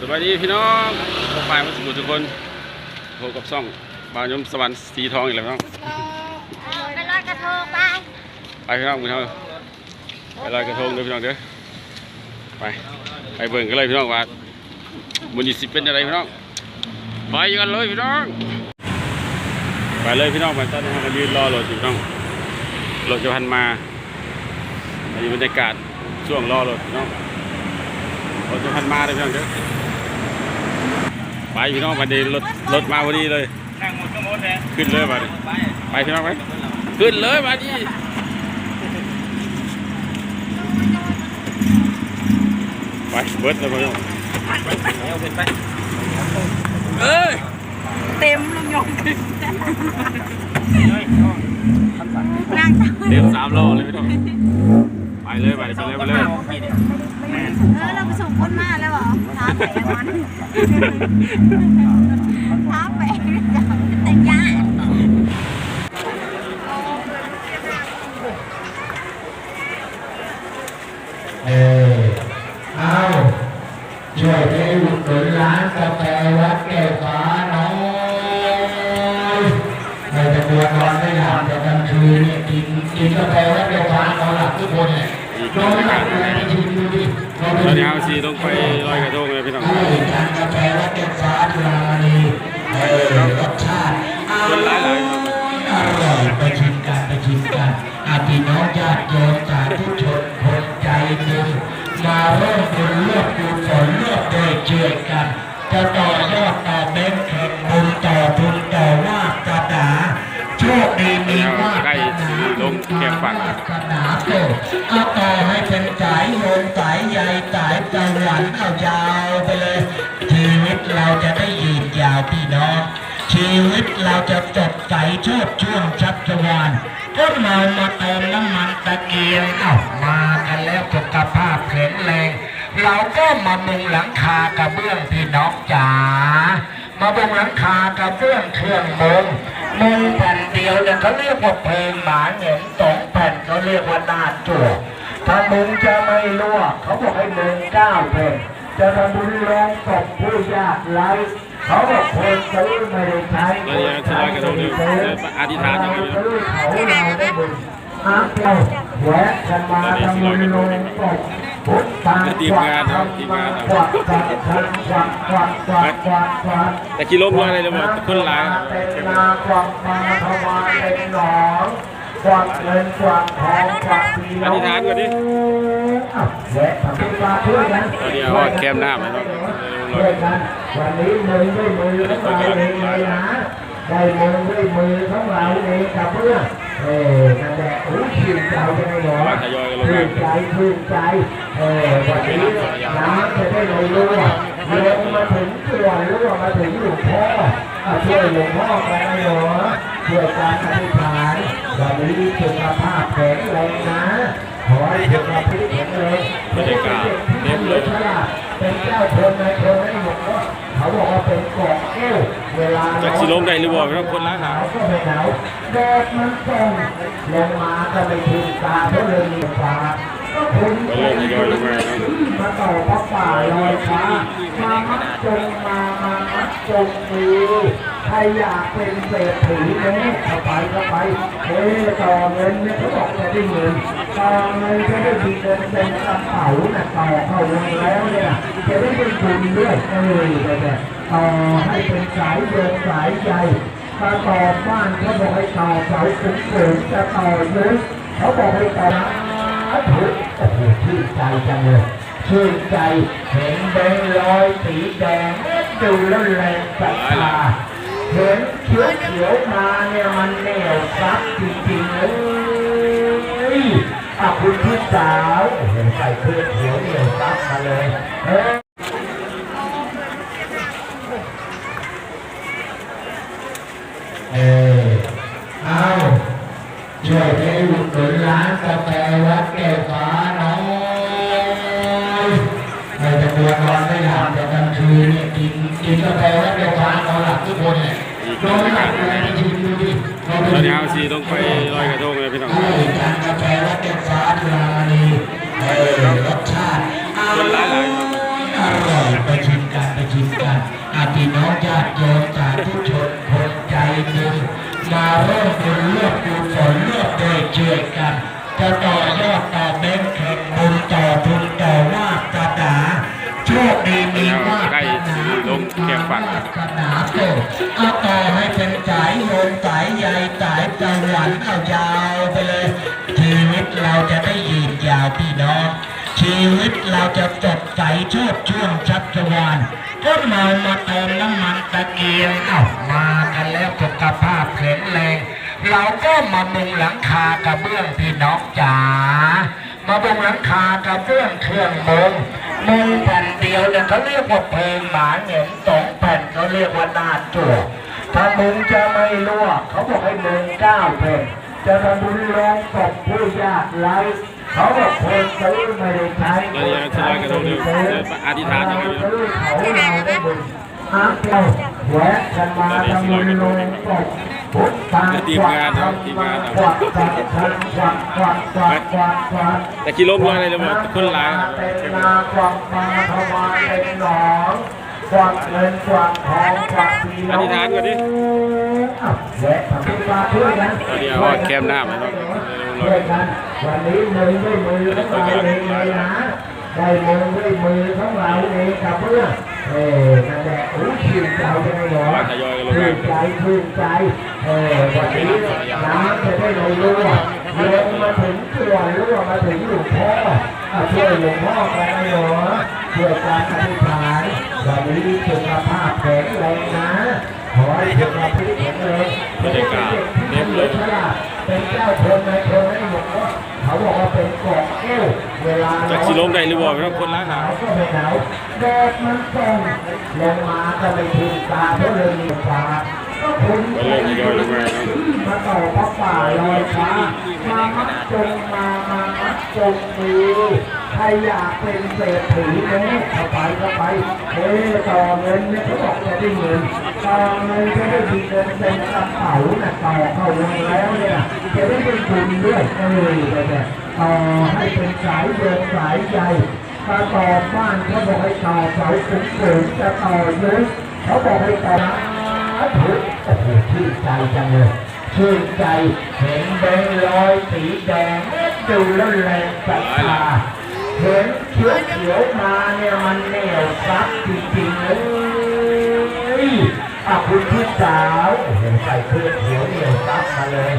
สวัสดีพี่น้องพบปายมาสมุทุกคนพบกับซ่องบาวยมสวรรค์สีทองอีกแล้วพี่น้องไปลอยกระทงไปไปพี่น้องพี่น้องไปลอยกระทงเด้อพี่น้องเด้อไปไปเบิ่งกันเลยพี่น้องว่ามันนี้สิเป็นอะไรพี่น้องไปกันเลยพี่น้องไปเลยพี่น้องไปตอนนี้เรายืนรอรถอยู่พี่น้องรถจะพันมาอันนี้บรรยากาศช่วงรอรถพี่น้องรถจะพันมาเลยพี่น้องเด้อ ไปพี่น้องมาดีรถรถมาพอดีเลย นั่งหมดก็หมดเลยขึ้นเลยมาดิไปไปพี่น้องไปขึ้นเลยมาดิไปเบิร์ดเลยพี่น้องเอาขึ้นไปเอ้ยเต็มลุงยงเฮ้ยนั่งเต็มสามโลเลยพี่น้องไปเลยไปเลยไปเลยไปเลยเออเราไปส่งคนมาแล้วเหรอ ท้าแปะมันท้าแต่ยาเออเอาช่วยไปอุดหนุนร้านกาแฟวัดแก้วฟ้าหน้อยไม่จะกลัวนอนไม่หลับแต่กลางคืนเนี่ยกินกินกาแฟวัดแก้วฟ้านอนหลับทุกคนเนี่ยนอนหลับเลยไป ตอนนี้เอาสีลงไปลอยกระทงเลยพี่น้องใช่ทานกาแฟวัดแก้วฟ้าจุฬามณีเออรสชาติอร่อยไปชิมกันไปชิมกันอาพี่น้องญาติโยมสาธุชนคนใจบุญมาร่วมบุญร่วมบุญฝนร่วมโดยเชื่อกันจะต่อยายสวรรค์เอายาวไปเลย ชีวิตเราจะได้ยืนยาวพี่น้อง ชีวิตเราจะจดใสโชดช่วงชัชวานก็เรามาเติมน้ำมันตะเกียงเอ้ามากันแล้วสุขภาพแข็งแรง เราก็มามุงหลังคากระเบื้องพี่น้องจ๋ามามุงหลังคากระเบื้องเครื่องมุงมุงแผ่นเดียวเนี่ยเขาเรียกว่าเพลงหมาเหน็นสองแผ่นเขาเรียกว่านาจั่ว ถ้ามึงจะไม่รั่วเขาบอกให้มึงก้าวเพลจะทำบุญลงศพผู้ยากไร้เขาบอกคนซื้อไม่ได้ใช้คนใช้ไม่ได้ซื้ออธิษฐานยังไงซื้อเขาเราได้บุญหาเราแวะกันมาทำบุญลงศพพุทธาทีมงานทีมงานแต่กี่ลมเลยอะไรเลยมั้งคนหลายเป็นนาความมาถวายเป็นหนอง กวักเงินกวักทองกวักปีอธิษฐานก่อนดิอ้าวแหวะทำบุญมาช่วยกันตอนนี้เอาแคมหน้าไปเนาะช่วยกันวันนี้มือด้วยมือของเราเองเลยนะได้มือด้วยมือของเราเองกับเพื่อนเออนั่นแหละโอ้ชื่นใจจังเลยเนาะทยอชื่นใจชื่นใจเออวันนี้น้ำจะได้ไหลรั่วลงมาถึงตัวรั่วมาถึงหลวงพ่อช่วยหลวงพ่อกันนะเนาะช่วยการอธิษฐาน วันนี้สุขภาพแข็งแรงนะขอให้สุขภาพแข็งแรงบรรยากาศเต็มเลยเป็นเจ้าคนในคนให้หมดว่เขาบอกว่าเป็นเกาะแก้วเวลาจากสิลงได้หรือบ่พี่น้องคนหลายหายหนาวก็ไม่หนาวแดดมันส่องลงมาก็ไม่ถึงตาเพราะเลยมีฟ้าก็คุณก็เลยทยอยลงมาต่อพระป่าลอยฟ้ามามัดจงมามามัดจงมี ใครอยากเป็นเศรษฐีเนี่ยเข้าไปเข้าไปเฮ้ต่อเงินเนี่ยเขาบอกจะได้เงินต่อเงินจะได้มีเงินเต็มกระเป๋าน่ะต่อเข้าเงินแล้วเนี่ยจะได้เป็นทุนด้วยเออเนี่ยต่อให้เป็นสายโยงสายใยถ้าต่อบ้านเขาบอกให้ต่อเสาสูงสูงจะต่อเยอะเขาบอกให้ต่อถูกโอ้โหชื่นใจจังเลยชื่นใจเห็นแบงค์ร้อยสีแดงดูแล้วแรงศรัทธา เห็นเขียวเขียวๆมาเนี่ยมันแนวซับจริงๆเลยอะคุณพี่สาวโอ้โหใส่เครื่องเขียวเหนียวซับมาเลยเฮ้เออเอาช่วยไปอุดหนุนร้านกาแฟวัดแก้วฟ้าน้อยไม่จะกลัวนอนไม่หลับแต่กลางคืนเนี่ยกินกินกาแฟวเดี๋ยวฟ้า หลับทุกคนเนี่ยนอนไม่หลับเลยไปชิมดูดิลองไปตอนดูนี้เอาสีลงไปลอยกระทงเลยพี่น้องใช่ทานกาแฟแล้วเดี๋ยวฟ้าจุฬามณีเออรสชาติอร่อยอร่อยไปชิมกันญาติโยมสาธุชนคนใจบุญมาร่วมบุญเลือกบุญฝนเลือกโดยเชื่อกันจะต่อยอดต่อ งแคมปักวาสนาโตเอาต่อให้เป็นสายโยนสายใยสายตะวันเอายาวไปเลยชีวิตเราจะได้ยืนยาวพี่น้องชีวิตเราจะสดใสโชดช่วงชัชวานก็มามาเติมน้ำมันตะเกียงเอ้ามากันแล้วสุขภาพแข็งแรงเราก็มามุงหลังคากระเบื้องพี่น้องจ๋ามามุงหลังคากระเบื้องเครื่องมุงมุงแผ่น ยวเนี่ยเขาเรียกว่าเพลงหมาเห็นสองแผ่นเขาเรียกว่านาจั่วถ้ามึงจะไม่รั่วเขาบอกให้มึงก้าวเพลงจะทำบุญลงศพผู้ยากไร้เขาบอกคนซื้อไม่ได้ใช้คนใช้ไม่ได้ซื้ออธิษฐานอย่างเดียวเขาเราได้บุญฮักเราแหวกกันมาทำบุญลงศพพุทธังทีมงานครับทีมงานครับแต่กี่ล้มร้อยอะไรเลยหมดคนร้าย เป็นหนองกวักเงินกวักทองกวักปีน้องอธิษฐานก่อนดิอ้าวแวะทำบุญมาช่วยกันตอนนี้เอาแคมหน้ามาเนาะช่วยกันวันนี้มือด้วยมือของเราเองเลยนะได้มือด้วยมือของเราเองกับเพื่อนเออนั่นแหละโอ้ยชื่นใจจังเลยเหรอทยอยกันลงมาชื่นใจชื่นใจเออวันนี้น้ำจะได้ไหลรั่วลงมาถึงตัวรั่วมาถึงหลวงพ่ออะช่วยหลวงพ่อกันนะหรอ ช่วยการอธิษฐานวันนี้สุขภาพแข็งแรงนะขอให้สุขภาพแข็งแรงบรรยากาศเต็มเลยเป็นเจ้าคนในคนให้หมดเขาบอกว่าเป็นเกาะแก้วเวลาจากสิลมได้หรือบ่ครับคนละหาหนาวก็ไม่หนาวแดดมันส่องลงมาก็ไม่ถึงตาเพราะเลยมีฟ้าก็คุณเริ่มทยอยลงมาครับมาต่อพระป่าลอยฟ้ามามัดจงมามามัดจงมี ใครอยากเป็นเศรษฐีเนี่ยเข้าไปเข้าไปเฮ้ต่อเงินเนี่ยเขาบอกจะได้เงินต่อเงินจะได้มีเงินเต็มกระเป๋าน่ะต่อเข้าลงแล้วเนี่ยจะได้เป็นบุญด้วยเออเนี่ยต่อให้เป็นสายเดินสายใหญ่มาต่อบ้านเขาบอกให้ต่อเสาสูงสูงจะต่อเยอะเขาบอกให้ต่อถูกโอ้โหชื่นใจจังเลยชื่นใจเห็นแบงค์ร้อยสีแดงดูแล้วแรงศรัทธา เห็นเขียวเขียวๆมาเนี่ยมันแนวซับจริงๆเลยอะคุณพี่สาวโอ้โหใส่เครื่อเขียวเหนียวซับมาเลย